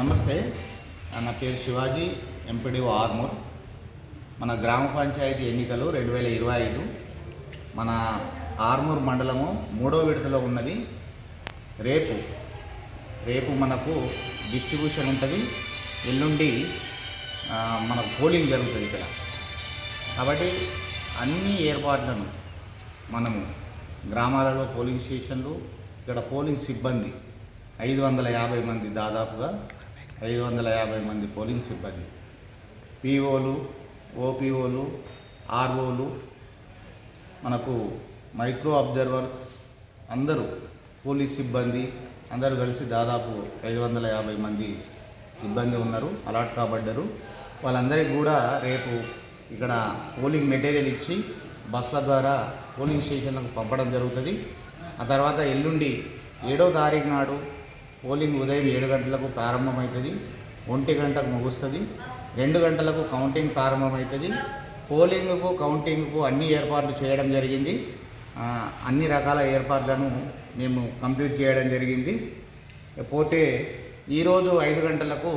నమస్తే. నా పేరు శివాజీ ఎంపీడీఓ ఆర్మూర్. మన గ్రామ పంచాయతీ ఎన్నికలు రెండు వేల ఇరవై ఐదు. మన ఆర్మూర్ మండలము మూడో విడతలో ఉన్నది. రేపు రేపు మనకు డిస్ట్రిబ్యూషన్ ఉంటుంది. ఎల్లుండి మన పోలింగ్ జరుగుతుంది ఇక్కడ. కాబట్టి అన్ని ఏర్పాట్లను మనము గ్రామాలలో పోలింగ్ స్టేషన్లు ఇక్కడ పోలింగ్ సిబ్బంది ఐదు వందల యాభై మంది దాదాపుగా ఐదు వందల యాభై మంది పోలింగ్ సిబ్బంది. పీఓలు ఓపీఓలు ఆర్ఓలు మనకు మైక్రో అబ్జర్వర్స్ అందరూ పోలీస్ సిబ్బంది అందరూ కలిసి దాదాపు ఐదు వందల యాభై మంది సిబ్బంది ఉన్నారు అలాట్ కాబడ్డారు. వాళ్ళందరికీ కూడా రేపు ఇక్కడ పోలింగ్ మెటీరియల్ ఇచ్చి బస్సుల ద్వారా పోలింగ్ స్టేషన్లకు పంపడం జరుగుతుంది. ఆ తర్వాత ఎల్లుండి ఏడో తారీఖు నాడు పోలింగ్ ఉదయం ఏడు గంటలకు ప్రారంభమవుతుంది ఒంటి గంటకు ముగుస్తుంది రెండు గంటలకు కౌంటింగ్ ప్రారంభమవుతుంది. పోలింగ్కు కౌంటింగ్కు అన్ని ఏర్పాట్లు చేయడం జరిగింది. అన్ని రకాల ఏర్పాట్లను మేము కంప్లీట్ చేయడం జరిగింది. పోతే ఈరోజు ఐదు గంటలకు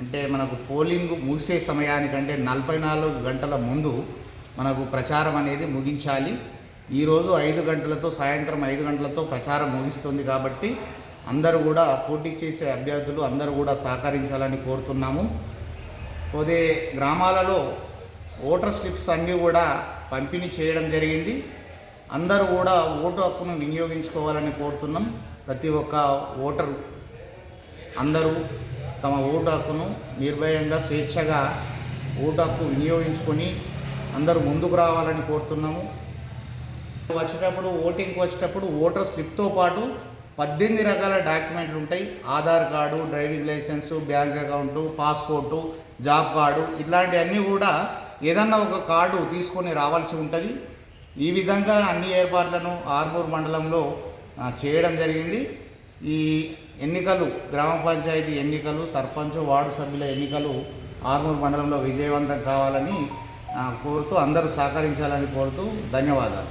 అంటే మనకు పోలింగ్ ముగిసే సమయానికంటే నలభై నాలుగు గంటల ముందు మనకు ప్రచారం అనేది ముగించాలి. ఈరోజు ఐదు గంటలతో సాయంత్రం ఐదు గంటలతో ప్రచారం ముగిస్తుంది కాబట్టి అందరూ కూడా పోటీ చేసే అభ్యర్థులు అందరూ కూడా సహకరించాలని కోరుతున్నాము. పోతే గ్రామాలలో ఓటర్ స్లిప్స్ అన్నీ కూడా పంపిణీ చేయడం జరిగింది. అందరూ కూడా ఓటు హక్కును వినియోగించుకోవాలని కోరుతున్నాం. ప్రతి ఒక్క ఓటరు అందరూ తమ ఓటు హక్కును నిర్భయంగా స్వేచ్ఛగా ఓటు హక్కు వినియోగించుకొని అందరూ ముందుకు రావాలని కోరుతున్నాము. వచ్చేటప్పుడు ఓటింగ్కి వచ్చేటప్పుడు ఓటర్ స్లిప్తో పాటు పద్దెనిమిది రకాల డాక్యుమెంట్లు ఉంటాయి. Aadhaar card driving licence bank account passport job card ఇట్లాంటివన్నీ కూడా ఏదన్నా ఒక కార్డు తీసుకొని రావాల్సి ఉంటుంది. ఈ విధంగా అన్ని ఏర్పాట్లను ఆర్మూర్ మండలంలో చేయడం జరిగింది. ఈ ఎన్నికలు గ్రామ పంచాయతీ ఎన్నికలు సర్పంచ్ వార్డు సభ్యుల ఎన్నికలు ఆర్మూర్ మండలంలో విజయవంతం కావాలని కోరుతూ అందరూ సహకరించాలని కోరుతూ ధన్యవాదాలు.